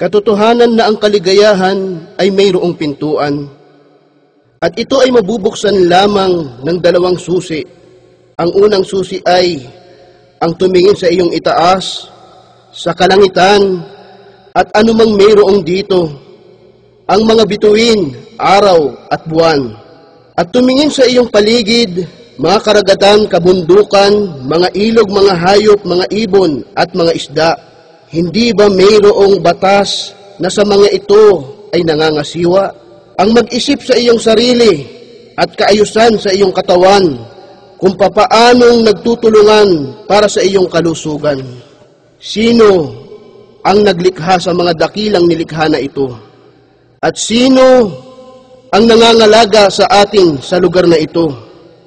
Katotohanan na ang kaligayahan ay mayroong pintuan. At ito ay mabubuksan lamang ng dalawang susi. Ang unang susi ay ang tumingin sa iyong itaas, sa kalangitan, at anumang mayroong dito. Ang mga bituin, araw at buwan. At tumingin sa iyong paligid, mga karagatan, kabundukan, mga ilog, mga hayop, mga ibon, at mga isda. Hindi ba mayroong batas na sa mga ito ay nangangasiwa? Ang mag-isip sa iyong sarili at kaayusan sa iyong katawan kung papaanong nagtutulungan para sa iyong kalusugan. Sino ang naglikha sa mga dakilang nilikha na ito? At sino ang nangangalaga sa atin sa lugar na ito?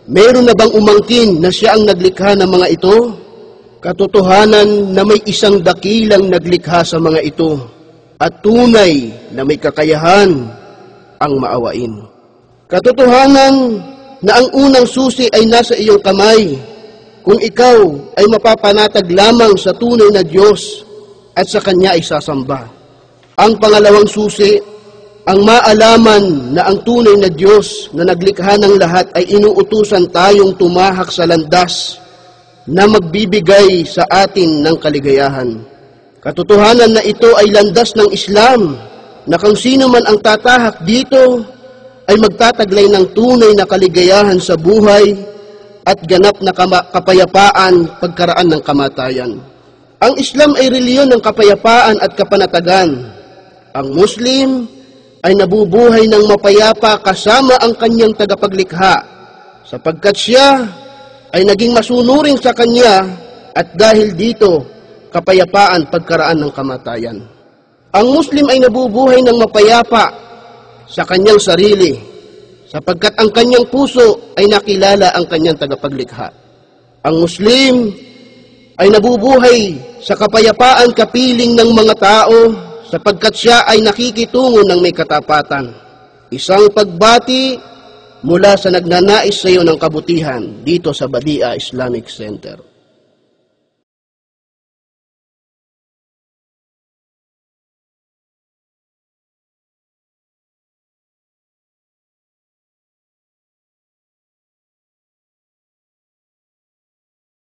Meron na bang umangkin na siya ang naglikha ng mga ito? Katotohanan na may isang dakilang naglikha sa mga ito at tunay na may kakayahan ang maawain. Katotohanan na ang unang susi ay nasa iyong kamay kung ikaw ay mapapanatag lamang sa tunay na Diyos at sa Kanya ay sasamba. Ang pangalawang susi, ang maalaman na ang tunay na Diyos na naglikha ng lahat ay inuutusan tayong tumahak sa landas na magbibigay sa atin ng kaligayahan. Katotohanan na ito ay landas ng Islam na kung sino man ang tatahak dito ay magtataglay ng tunay na kaligayahan sa buhay at ganap na kapayapaan pagkaraan ng kamatayan. Ang Islam ay reliyon ng kapayapaan at kapanatagan. Ang Muslim ay nabubuhay ng mapayapa kasama ang kanyang tagapaglikha sapagkat siya ay naging masunuring sa kanya at dahil dito, kapayapaan pagkaraan ng kamatayan. Ang Muslim ay nabubuhay ng mapayapa sa kanyang sarili sapagkat ang kanyang puso ay nakilala ang kanyang tagapaglikha. Ang Muslim ay nabubuhay sa kapayapaan kapiling ng mga tao sapagkat siya ay nakikitungo ng may katapatan. Isang pagbati mula sa nagnanais sa iyo ng kabutihan dito sa Badia Islamic Center.